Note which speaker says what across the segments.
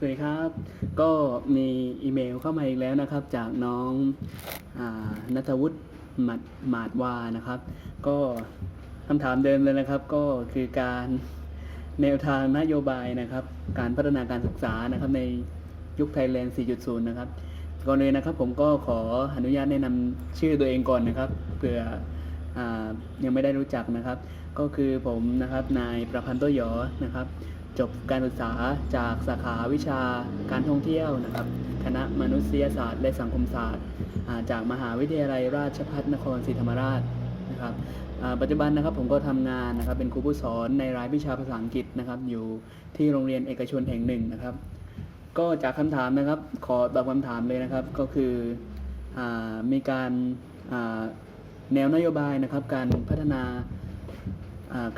Speaker 1: สวัสดีครับ ก็มีอีเมลเข้ามาอีกแล้วนะครับ จากน้องอนัทวุฒิหมัดหมาดวานะครับ ก็คำถามเดิมเลยนะครับ ก็คือการแนวทางนโยบายนะครับ การพัฒนาการศึกษานะครับในยุคไทยแลนด์ 4.0 นะครับ ก่อนเลยนะครับผมก็ขออนุญาตแนะนำชื่อตัวเองก่อนนะครับเผื่ออยังไม่ได้รู้จักนะครับ ก็คือผมนะครับนายประพันธ์โต้หยอนะครับ จบการศึกษาจากสาขาวิชาการท่องเที่ยวนะครับ คณะมนุษยศาสตร์และสังคมศาสตร์ จากมหาวิทยาลัยราชภัฏนครศรีธรรมราชนะครับปัจจุบันนะครับผมก็ทำงานนะครับเป็นครูผู้สอนในรายวิชาภาษาอังกฤษนะครับอยู่ที่โรงเรียนเอกชนแห่งหนึ่งนะครับ ก็จากคำถามนะครับขอตอบคำถามเลยนะครับก็คืออมีการแนวนโยบายนะครับการพัฒนา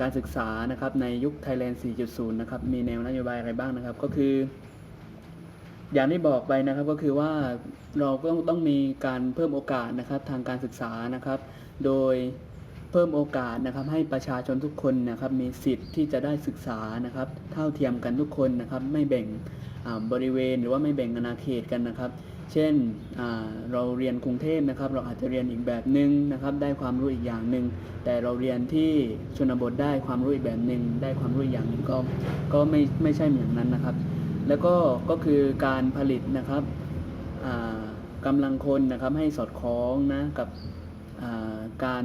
Speaker 1: การศึกษานะครับในยุค Thailand 4.0 นะครับมีแนวนโยบายอะไรบ้างนะครับ ก็คือ อย่างที่บอกไปนะครับก็คือว่าเราก็ต้องมีการเพิ่มโอกาสนะครับทางการศึกษานะครับ โดยเพิ่มโอกาสนะครับให้ประชาชนทุกคนนะครับมีสิทธิ์ที่จะได้ศึกษานะครับ เท่าเทียมกันทุกคนนะครับ ไม่แบ่งบริเวณหรือว่าไม่แบ่งอาณาเขตกันนะครับ เช่นเราเรียนกรุงเทพนะครับ เราอาจจะเรียนอีกแบบหนึ่งนะครับ ได้ความรู้อีกอย่างหนึ่งแต่เราเรียนที่ชนบทได้ความรู้อีกแบบหนึ่งได้ความรู้อีกอย่างหนึ่งก็ก็ไม่ไม่ใช่เหมือนนั้นนะครับ แล้วก็ก็คือการผลิตนะครับอ่ากำลังคนนะครับให้สอดคล้องนะกับการ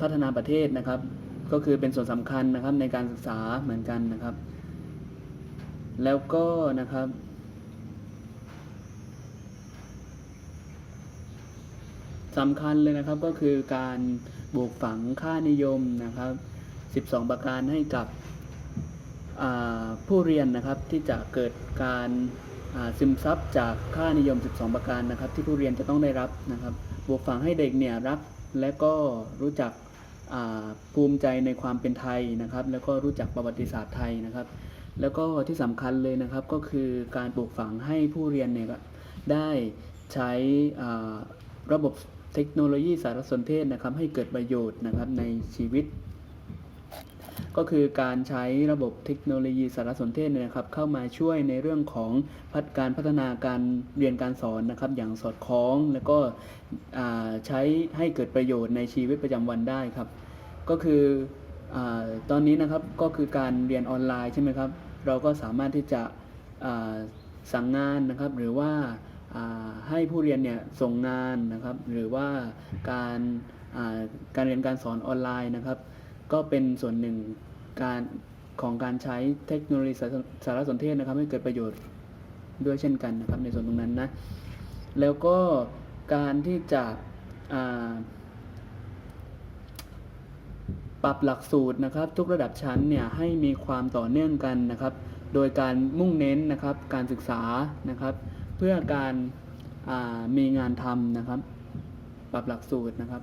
Speaker 1: พัฒนาประเทศนะครับ ก็คือเป็นส่วนสำคัญนะครับในการศึกษาเหมือนกันนะครับ แล้วก็นะครับ สำคัญเลยนะครับก็คือการปลูกฝังค่านิยมนะครับ 12 ประการให้กับผู้เรียนนะครับที่จะเกิดการซึมซับจากค่านิยม 12 ประการนะครับ ที่ผู้เรียนจะต้องได้รับนะครับปลูกฝังให้เด็กเนี่ยรักและก็รู้จักภูมิใจในความเป็นไทยนะครับ แล้วก็รู้จักประวัติศาสตร์ไทยนะครับ แล้วก็ที่สำคัญเลยนะครับก็คือการปลูกฝังให้ผู้เรียนเนี่ยได้ใช้ระบบ เทคโนโลยีสารสนเทศนะครับให้เกิดประโยชน์นะครับในชีวิต ก็คือการใช้ระบบเทคโนโลยีสารสนเทศเนี่ยนะครับ เข้ามาช่วยในเรื่องของพัฒการพัฒนาการเรียนการสอนนะครับ อย่างสอดคล้องแล้วก็ใช้ให้เกิดประโยชน์ในชีวิตประจำวันได้ครับ ก็คืออตอนนี้นะครับก็คือการเรียนออนไลน์ใช่ไหมครับเราก็สามารถที่จะสั่งงานนะครับหรือว่า ให้ผู้เรียนเนี่ยส่งงานนะครับหรือว่าการการเรียนการสอนออนไลน์นะครับ ก็เป็นส่วนหนึ่งการของการใช้เทคโนโลยีสารสนเทศนะครับให้เกิดประโยชน์ด้วยเช่นกันนะครับในส่วนตรงนั้นนะแล้วก็การที่จะปรับหลักสูตรนะครับ ทุกระดับชั้นเนี่ยให้มีความต่อเนื่องกันนะครับ โดยการมุ่งเน้นนะครับการศึกษานะครับ เพื่อการามีงานทำนะครับ ปรับหลักสูตรนะครับ